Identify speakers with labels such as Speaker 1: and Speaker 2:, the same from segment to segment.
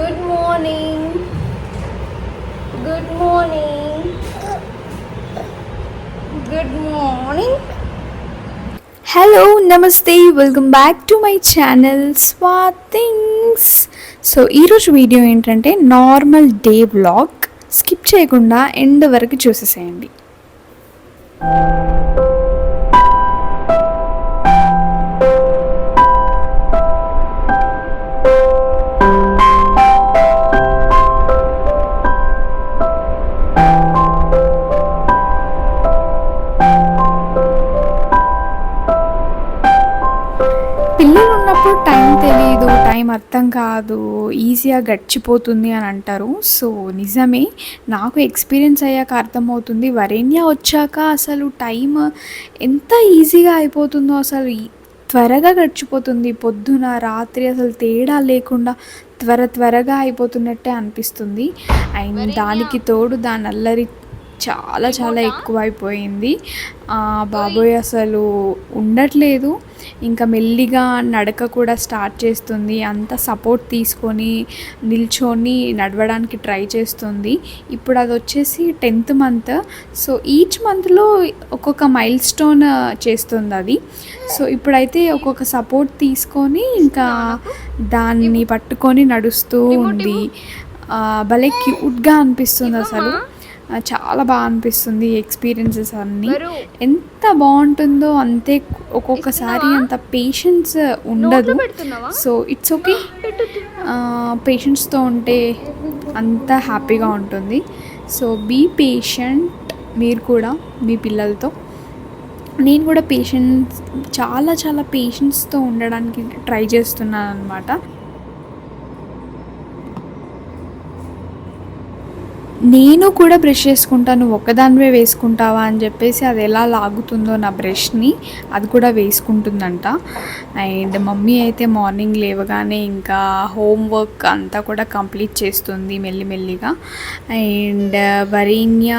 Speaker 1: Good morning good morning good morning
Speaker 2: hello నమస్తే welcome back to my channel స్వా things so ఈరోజు video ఏంటంటే normal day vlog skip చేయకుండా end వరకు చూసేసేయండి. అర్థం కాదు ఈజీగా గడిచిపోతుంది అని అంటారు. సో నిజమే నాకు ఎక్స్పీరియన్స్ అయ్యాక అర్థమవుతుంది. వరేణ్య వచ్చాక అసలు టైం ఎంత ఈజీగా అయిపోతుందో అసలు త్వరగా గడిచిపోతుంది. పొద్దున రాత్రి అసలు తేడా లేకుండా త్వర త్వరగా అయిపోతున్నట్టే అనిపిస్తుంది. అండ్ దానికి తోడు దాని అల్లరి చాలా చాలా ఎక్కువైపోయింది. బాబోయ్ అసలు ఉండట్లేదు. ఇంకా మెల్లిగా నడక కూడా స్టార్ట్ చేస్తుంది. అంత సపోర్ట్ తీసుకొని నిల్చొని నడవడానికి ట్రై చేస్తుంది. ఇప్పుడు అది వచ్చేసి టెన్త్ మంత్. సో ఈచ్ మంత్లో ఒక్కొక్క మైల్ స్టోన్ చేస్తుంది అది. సో ఇప్పుడైతే ఒక్కొక్క సపోర్ట్ తీసుకొని ఇంకా దాన్ని పట్టుకొని నడుస్తూ ఉంది. భలే క్యూట్గా అనిపిస్తుంది అసలు. చాలా బాగా అనిపిస్తుంది ఎక్స్పీరియన్సెస్ అన్నీ. ఎంత బాగుంటుందో అంతే ఒక్కొక్కసారి అంత పేషెన్స్ ఉండదు. సో ఇట్స్ ఓకే పేషెంట్స్తో ఉంటే అంత హ్యాపీగా ఉంటుంది. సో బీ పేషెంట్ మీరు కూడా మీ పిల్లలతో. నేను కూడా పేషెన్స్ చాలా చాలా పేషెన్స్తో ఉండడానికి ట్రై చేస్తున్నాను అనమాట నేను కూడా బ్రష్ చేసుకుంటాను ఒక్కదానివే వేసుకుంటావా అని చెప్పేసి అది ఎలా లాగుతుందో నా బ్రష్ని అది కూడా వేసుకుంటుందంట. అండ్ మమ్మీ అయితే మార్నింగ్ లేవగానే ఇంకా హోంవర్క్ అంతా కూడా కంప్లీట్ చేస్తుంది మెల్లిమెల్లిగా. అండ్ వరీన్య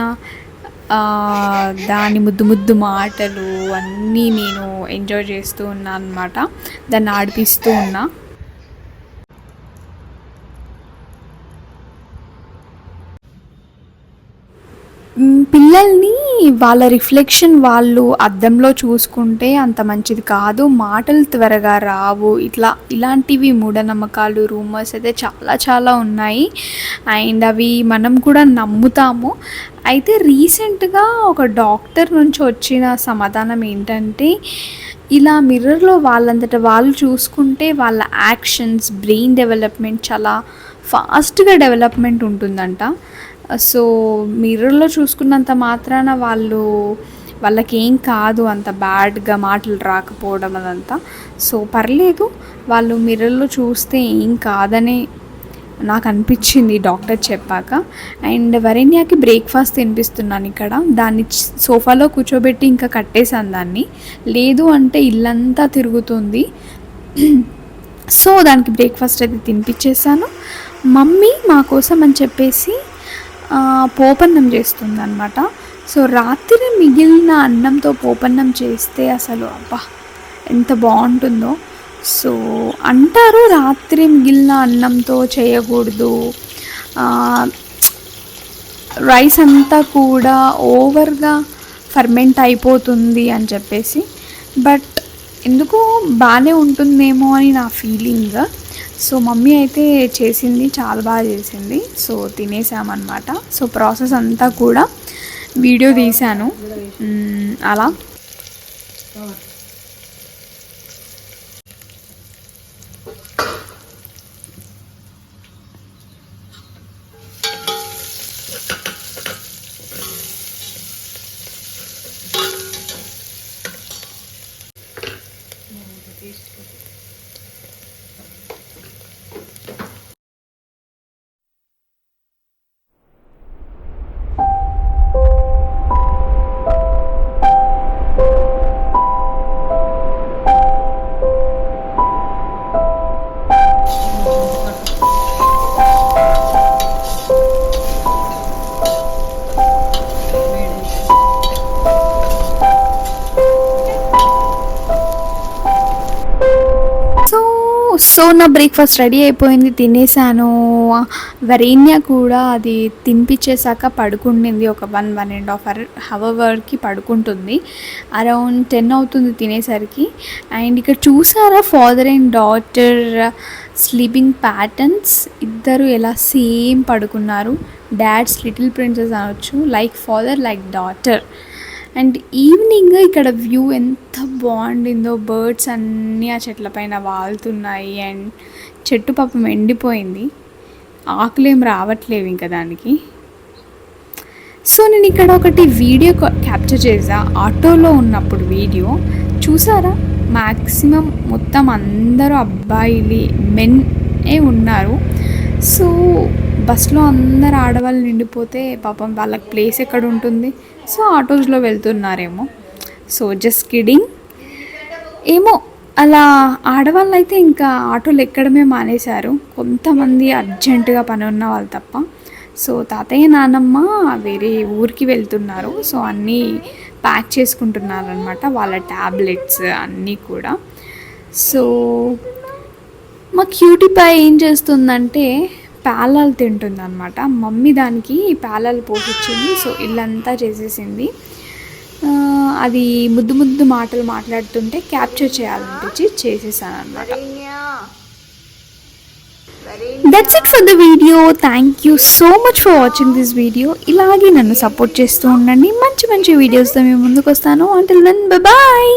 Speaker 2: దాని ముద్దు ముద్దు మాటలు అన్నీ నేను ఎంజాయ్ చేస్తూ ఉన్నాను అనమాట దాన్ని ఆడిపిస్తూ ఉన్నా మ్, పిల్లల్ని వాళ్ళ రిఫ్లెక్షన్ వాళ్ళు అద్దంలో చూసుకుంటే అంత మంచిది కాదు. మాటలు త్వరగా రావు. ఇట్లా ఇలాంటివి మూఢనమ్మకాలు రూమర్స్ అయితే చాలా చాలా ఉన్నాయి. అండ్ అవి మనం కూడా నమ్ముతాము. అయితే రీసెంట్గా ఒక డాక్టర్ నుంచి వచ్చిన సమాధానం ఏంటంటే ఇలా మిర్రర్లో వాళ్ళంతట వాళ్ళు చూసుకుంటే వాళ్ళ యాక్షన్స్ బ్రెయిన్ డెవలప్మెంట్ చాలా ఫాస్ట్గా డెవలప్మెంట్ ఉంటుందంట. సో మిర్రర్లో చూసుకున్నంత మాత్రాన వాళ్ళు వాళ్ళకి ఏం కాదు అంత బ్యాడ్గా మాటలు రాకపోవడం అదంతా. సో పర్లేదు వాళ్ళు మిర్రర్లో చూస్తే ఏం కాదని నాకు అనిపించింది డాక్టర్ చెప్పాక. అండ్ వరేణ్యాకి బ్రేక్ఫాస్ట్ తినిపిస్తున్నాను ఇక్కడ. దాన్ని సోఫాలో కూర్చోబెట్టి ఇంకా కట్టేశాను దాన్ని. లేదు అంటే ఇల్లంతా తిరుగుతుంది. సో దానికి బ్రేక్ఫాస్ట్ అయితే తినిపించేసాను మమ్మీ మా కోసం అని చెప్పేసి పోపన్నం చేస్తుంది అనమాట సో రాత్రి మిగిలిన అన్నంతో పోపన్నం చేస్తే అసలు అబ్బా ఎంత బాగుంటుందో. సో అంటారు రాత్రి మిగిలిన అన్నంతో చేయకూడదు. రైస్ అంతా కూడా ఓవర్గా ఫర్మెంట్ అయిపోతుంది అని చెప్పేసి. బట్ ఎందుకో బాగానే ఉంటుందేమో అని నా ఫీలింగ్. సో మమ్మీ అయితే చేసింది చాలా బాగా చేసింది. సో తినేసామన్నమాట. సో ప్రాసెస్ అంతా కూడా వీడియో తీశాను. అలా. సో నా బ్రేక్ఫాస్ట్ రెడీ అయిపోయింది తినేసాను. వరేణ్య కూడా అది తినిపించేశాక పడుకుండింది ఒక one one and half hour హవర్కి పడుకుంటుంది. అరౌండ్ టెన్ అవుతుంది తినేసరికి. అండ్ ఇక్కడ చూసారా father and daughter sleeping patterns ఇద్దరు ఎలా సేమ్ పడుకున్నారు. డాడ్స్ లిటిల్ ప్రిన్సెస్ అనొచ్చు. Like father like daughter and evening ఇక్కడ వ్యూ ఎంత బాగుండిందో. బర్డ్స్ అన్నీ ఆ చెట్ల పైన వాలుతున్నాయి అండ్ చెట్టు పాపం ఎండిపోయింది. ఆకులేం రావట్లేవు ఇంకా దానికి. సో నేను ఇక్కడ ఒకటి వీడియో క్యాప్చర్ చేసా ఆటోలో ఉన్నప్పుడు వీడియో. చూసారా? మ్యాక్సిమం మొత్తం అందరూ అబ్బాయిలు మెన్ ఏ ఉన్నారు. సో బస్సులో అందరు ఆడవాళ్ళు నిండిపోతే పాపం వాళ్ళకి ప్లేస్ ఎక్కడ ఉంటుంది? సో ఆటోస్లో వెళ్తున్నారేమో. సో జస్ట్ కిడింగ్ ఏమో అలా ఆడవాళ్ళు అయితే ఇంకా ఆటోలు ఎక్కడమే మానేశారు. కొంతమంది అర్జెంటుగా పని ఉన్న వాళ్ళు తప్ప. సో తాతయ్య నానమ్మ వేరే ఊరికి వెళ్తున్నారు. సో అన్నీ ప్యాక్ చేసుకుంటున్నారు అనమాట వాళ్ళ ట్యాబ్లెట్స్ అన్నీ కూడా. సో మా క్యూటీ పై ఏం చేస్తుందంటే పేలాలు తింటుంది అనమాట మమ్మీ దానికి పేలాలు పోసిచ్చింది. సో ఇల్లంతా చేసేసింది. అది ముద్దు ముద్దు మాటలు మాట్లాడుతుంటే క్యాప్చర్ చేయాలనిపించి చేసేసాను అనమాట that's it for the video thank you so much for watching this video ఇలాగే నన్ను సపోర్ట్ చేస్తూ ఉండండి. మంచి మంచి వీడియోస్తో మేము ముందుకు వస్తాను అంటిల్ దెన్ బాయ్